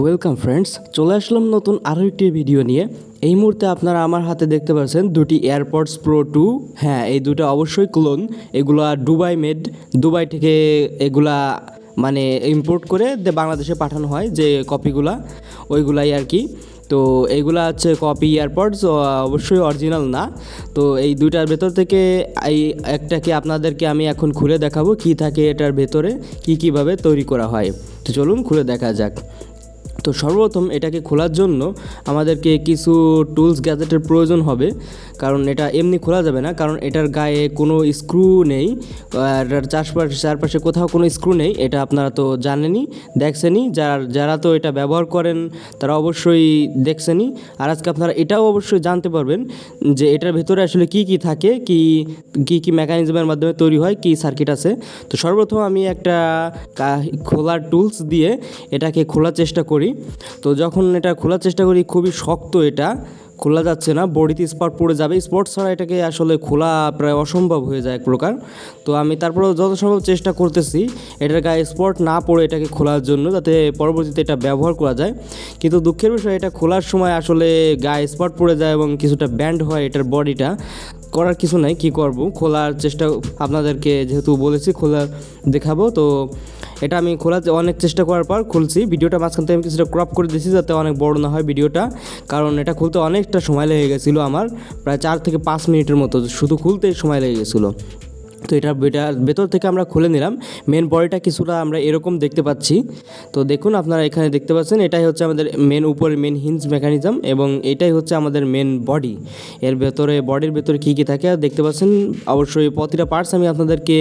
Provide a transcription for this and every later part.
Welcome friends চলে আসলাম নতুন আরও একটি ভিডিও নিয়ে। এই মুহূর্তে আপনারা আমার হাতে দেখতে পাচ্ছেন দুটি এয়ারপডস প্রো টু হ্যাঁ এই দুটো অবশ্যই ক্লোন এগুলা দুবাই মেড দুবাই থেকে এগুলা মানে ইম্পোর্ট করে বাংলাদেশে পাঠানো হয় যে কপিগুলা ওইগুলাই আর কি। তো এইগুলা হচ্ছে কপি এয়ারপডস অবশ্যই অরিজিনাল না। তো এই দুইটার ভেতর থেকে এই একটাকে আপনাদেরকে আমি এখন খুলে দেখাবো কি থাকে এটার ভেতরে, কি কীভাবে তৈরি করা হয়। তো চলুন খুলে দেখা যাক। তো সর্বপ্রথম এটাকে খোলার জন্য আমাদেরকে কিছু টুলস গ্যাজেটের প্রয়োজন হবে। কারণ এটা এমনি খোলা যাবে না, কারণ এটার গায়ে কোনো স্ক্রু নেই, আর চারপাশে চারপাশে কোথাও কোনো স্ক্রু নেই, এটা আপনারা তো জানেনই, দেখছেনই। যার, যারা তো এটা ব্যবহার করেন, তারা অবশ্যই দেখছেনই। আর আজকে আপনারা এটাও অবশ্যই জানতে পারবেন যে এটার ভেতরে আসলে কি কি থাকে, কি কি কি মেকানিজমের মাধ্যমে তৈরি হয়, কি সার্কিট আছে। তো সর্বপ্রথম আমি একটা খোলার টুলস দিয়ে এটাকে খোলার চেষ্টা করি। তো যখন এটা খোলার চেষ্টা করি, খুবই শক্ত এটা, খোলা যাচ্ছে না, বডিতে স্পট পড়ে যাবে। স্পট ছাড়া এটাকে আসলে খোলা প্রায় অসম্ভব হয়ে যায় এক প্রকার। তো আমি তারপরেও যত সম্ভব চেষ্টা করতেছি এটার গায়ে স্পট না পড়ে এটাকে খোলার জন্য, যাতে পরবর্তীতে এটা ব্যবহার করা যায়। কিন্তু দুঃখের বিষয়, এটা খোলার সময় আসলে গায়ে স্পট পড়ে যায় এবং কিছুটা ব্যান্ড হয় এটার বডিটা করার কিছু নাই, কি করব? খোলার চেষ্টা আপনাদেরকে যেহেতু বলেছি, খোলা দেখাবো। তো এটা আমি খোলার অনেক চেষ্টা করার পর খুলছি। ভিডিওটা মাঝখান থেকে আমি কিছুটা ক্রপ করে দিয়েছি যাতে অনেক বড় না হয় ভিডিওটা। কারণ এটা খুলতে অনেকটা সময় লেগে গেছিল আমার, প্রায় চার থেকে পাঁচ মিনিটের মতো, শুধু খুলতে সময় লেগে গেছিল। তো এটা এটার ভেতর থেকে আমরা খুলে নিলাম। মেন বডিটা কিছুটা আমরা এরকম দেখতে পাচ্ছি। তো দেখুন, আপনারা এখানে দেখতে পাচ্ছেন, এটাই হচ্ছে আমাদের মেন উপরে মেন হিঞ্জ মেকানিজম এবং এটাই হচ্ছে আমাদের মেন বডি এর ভেতরে বডির ভেতরে কী কী থাকে, দেখতে পাচ্ছেন? অবশ্যই প্রতিটা পার্টস আমি আপনাদেরকে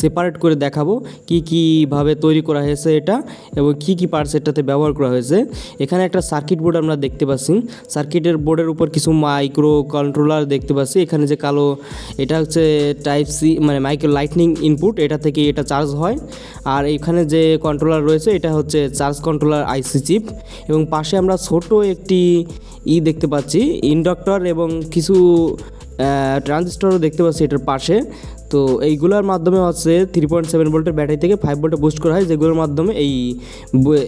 সেপারেট করে দেখাবো, কি কীভাবে তৈরি করা হয়েছে এটা এবং কি কি পার্টস এটাতে ব্যবহার করা হয়েছে। এখানে একটা সার্কিট বোর্ড আমরা দেখতে পাচ্ছি। সার্কিটের বোর্ডের উপর কিছু মাইক্রো কন্ট্রোলার দেখতে পাচ্ছি। এখানে যে কালো, এটা হচ্ছে টাইপ সি মানে মাইক্রো লাইটনিং ইনপুট এটা থেকে এটা চার্জ হয়। আর এখানে যে কন্ট্রোলার রয়েছে, এটা হচ্ছে চার্জ কন্ট্রোলার আইসি চিপ এবং পাশে আমরা ছোট একটি ই দেখতে পাচ্ছি ইন্ডাক্টর এবং কিছু ট্রানজিস্টরও দেখতে পাচ্ছি এটার পাশে। তো এইগুলোর মাধ্যমে হচ্ছে থ্রি পয়েন্ট সেভেন ভোল্টের ব্যাটারি থেকে ফাইভ ভোল্টে বুস্ট করা হয়, যেগুলোর মাধ্যমে এই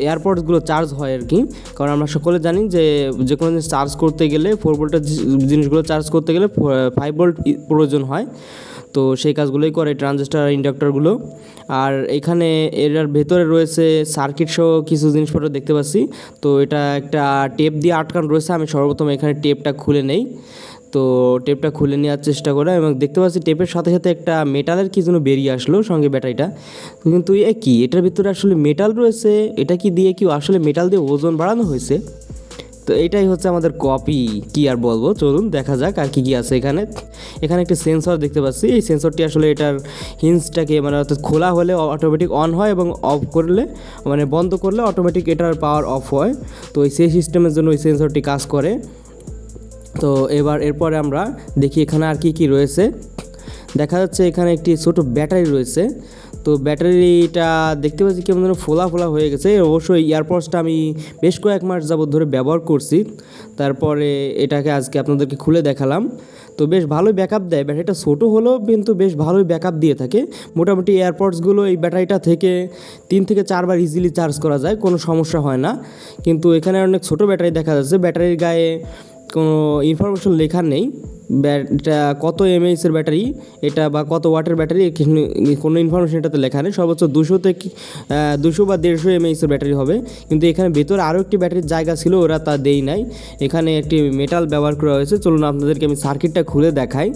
এয়ারপডসগুলো চার্জ হয় আর কি। কারণ আমরা সকলে জানি যে যে কোনো জিনিস চার্জ করতে গেলে ফোর ভোল্টের জিনিসগুলো চার্জ করতে গেলে ফাইভ ভোল্ট প্রয়োজন হয়। তো সেই কাজগুলোই করে ট্রানজিস্টার ইন্ডাক্টরগুলো আর এখানে এটার ভেতরে রয়েছে সার্কিট সহ কিছু জিনিসপত্র দেখতে পাচ্ছি। তো এটা একটা টেপ দিয়ে আটকান রয়েছে, আমি সর্বপ্রথম এখানে টেপটা খুলে নেই। তো টেপটা খুলে নেওয়ার চেষ্টা করে এবং দেখতে পাচ্ছি টেপের সাথে সাথে একটা মেটালের কি যেন বেরিয়ে আসলো সঙ্গে ব্যাটারিটা। কিন্তু এ কি? এটার ভিতরে আসলে মেটাল রয়েছে, এটা কি দিয়ে কি আসলে মেটাল দিয়ে ওজন বাড়ানো হয়েছে? তো এটাই হচ্ছে আমাদের কপি, কি আর বলব? চলুন দেখা যাক আর কি কি আছে এখানে। এখানে একটা সেন্সর দেখতে পাচ্ছি, এই সেন্সরটি আসলে এটার হিন্সটাকে মানে অর্থাৎ খোলা হলে অটোমেটিক অন হয় এবং অফ করলে মানে বন্ধ করলে অটোমেটিক এটার পাওয়ার অফ হয়। তো এই সেই সিস্টেমের জন্য ওই সেন্সরটি কাজ করে। তো এবার এরপরে আমরা দেখি এখানে আর কি কি রয়েছে। দেখা যাচ্ছে এখানে একটি ছোট ব্যাটারি রয়েছে। তো ব্যাটারিটা দেখতে পাচ্ছি কেমন যেন ফোলা ফোলা হয়ে গেছে। অবশ্যই ইয়ারপডসটা আমি বেশ কয়েক মাস যাবত ধরে ব্যবহার করছি। তারপরে এটাকে আজকে আপনাদেরকে খুলে দেখালাম। তো বেশ ভালোই ব্যাকআপ দেয়। ব্যাটারিটা ছোটো হলেও কিন্তু বেশ ভালোই ব্যাকআপ দিয়ে থাকে। মোটামুটি এয়ারপডসগুলো এই ব্যাটারিটা থেকে তিন থেকে চারবার ইজিলি চার্জ করা যায়। কোনো সমস্যা হয় না। কিন্তু এখানে অনেক ছোট ব্যাটারি দেখা যাচ্ছে। ব্যাটারির গায়ে কোনো ইনফরমেশন লেখা নেই। ব্যাট- কত এমএইচের ব্যাটারি, এটা বা কত ওয়াটের ব্যাটারি কোনো ইনফরমেশন এটাতে লেখা নেই। সর্বোচ্চ দুশো থেকে দুশো বা দেড়শো এমএইচের ব্যাটারি হবে। কিন্তু এখানে ভেতরে আরও একটি ব্যাটারির জায়গা ছিল, ওরা তা দেই নাই। এখানে একটি মেটাল ব্যবহার করা হয়েছে। চলুন আপনাদেরকে আমি সার্কিটটা খুলে দেখাই।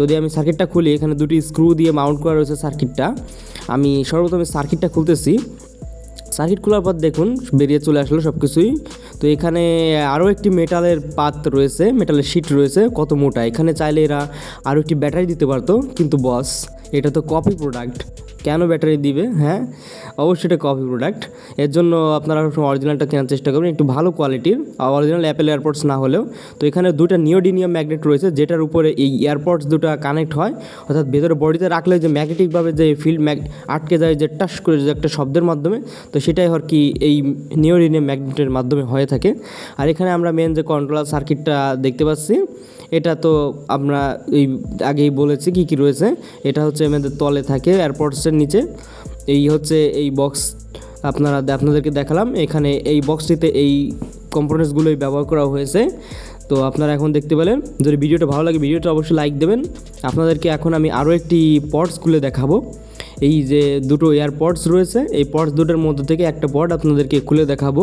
যদি আমি সার্কিটটা খুলি, এখানে দুটি স্ক্রু দিয়ে মাউন্ট করা রয়েছে সার্কিটটা আমি সর্বপ্রথমে সার্কিটটা খুলতেছি। সার্কিট খোলার পর দেখুন, বেরিয়ে চলে আসলো সব কিছুই তো এখানে আরও একটি মেটালের পাত রয়েছে মেটালের শিট রয়েছে, কত মোটা। এখানে চাইলে এরা আরও একটি ব্যাটারি দিতে পারতো, কিন্তু বস এটা তো কপি প্রোডাক্ট কেন ব্যাটারি দিবে? হ্যাঁ অবশ্যই এটা কপি প্রোডাক্টের জন্য আপনারা সবসময় অরিজিনালটা কেনার চেষ্টা করবেন, একটু ভালো কোয়ালিটির অরিজিনাল অ্যাপেল এয়ারপডস না হলেও। তো এখানে দুটা নিওডিনিয়াম ম্যাগনেট রয়েছে, যেটার উপরে এই এয়ারপডস দুটো কানেক্ট হয়। অর্থাৎ ভেতরে বডিতে রাখলে যে ম্যাগনেটিকভাবে যে ফিল্ড ম্যাগ আটকে যায়, যে টাস করে যে একটা শব্দের মাধ্যমে, তো সেটাই আর কি এই নিওডিনিয়াম ম্যাগনেটের মাধ্যমে হয়ে থাকে। আর এখানে আমরা মেন যে কন্ট্রোলার সার্কিটটা দেখতে পাচ্ছি, এটা তো আমরা এই আগেই বলেছি কি কি রয়েছে। এটা হচ্ছে আমাদের তলে থাকে এয়ারপডসের নিচে। এই হচ্ছে এই বক্স আপনারা আপনাদেরকে দেখালাম। এখানে এই বক্সটিতে এই কম্পোনেন্টসগুলোই ব্যবহার করা হয়েছে। তো আপনারা এখন দেখতে পেলেন। যদি ভিডিওটা ভালো লাগে, ভিডিওটা অবশ্যই লাইক দেবেন। আপনাদেরকে এখন আমি আরও একটি পটস খুলে দেখাবো। এই যে দুটো এয়ারপডস রয়েছে। এই পটস দুটোর মধ্যে থেকে একটা পড আপনাদেরকে খুলে দেখাবো।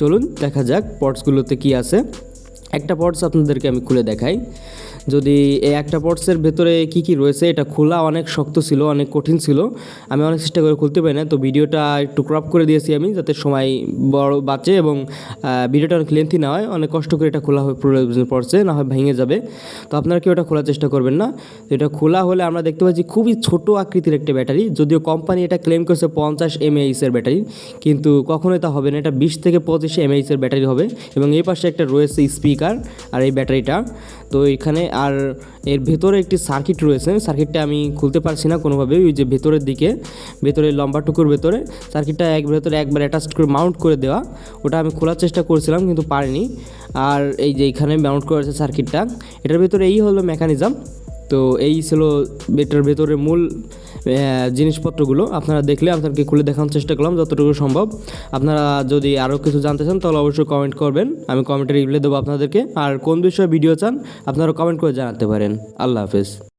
চলুন দেখা যাক পটসগুলোতে কি আছে। একটা পটস আপনাদেরকে আমি খুলে দেখাই। যদি এই একটা পটসের ভেতরে কি কি রয়েছে, এটা খোলা অনেক শক্ত ছিল, অনেক কঠিন ছিল। আমি অনেক চেষ্টা করে খুলতে পারি না তো ভিডিওটা একটু ক্রপ করে দিয়েছি আমি যাতে সময় বড় বাঁচে এবং ভিডিওটা অনেক লেন্থি না হয়, অনেক কষ্ট করে এটা খোলা হয়ে পড়ছে, না হয় ভেঙে যাবে। তো আপনারা কেউ এটা খোলার চেষ্টা করবেন না। তো এটা খোলা হলে আমরা দেখতে পাচ্ছি খুবই ছোট আকৃতির একটা ব্যাটারি, যদিও কোম্পানি এটা ক্লেম করছে পঞ্চাশ এমএইচের ব্যাটারি, কিন্তু কখনোই তা হবে না, এটা বিশ থেকে পঁচিশ এমএইচের ব্যাটারি হবে এবং এই পাশে একটা রয়েছে স্পিকার আর এই ব্যাটারিটা। তো এখানে আর এর ভেতরে একটি সার্কিট রয়েছে। সার্কিটটা আমি খুলতে পারছি না কোনোভাবে ওই যে ভেতরের দিকে ভেতরে লম্বা টুকুর ভেতরে সার্কিটটা এক ভেতরে একবার অ্যাটাচ করে মাউন্ট করে দেওয়া। ওটা আমি খোলার চেষ্টা করছিলাম কিন্তু পারিনি। আর এই যে এখানে মাউন্ট করেছে সার্কিটটা এটার ভেতরে এই হলো মেকানিজম তো এই ছিল এটার ভেতরে মূল জিনিসপত্রগুলো আপনারা দেখলে আপনাদেরকে খুলে দেখানোর চেষ্টা করলাম, যতটুকু সম্ভব। আপনারা যদি আরও কিছু জানতে চান, তাহলে অবশ্যই কমেন্ট করবেন। আমি কমেন্টে রিপ্লাই দেবো আপনাদেরকে। আর কোন বিষয়ে ভিডিও চান, আপনারা কমেন্ট করে জানাতে পারেন। আল্লাহ হাফেজ।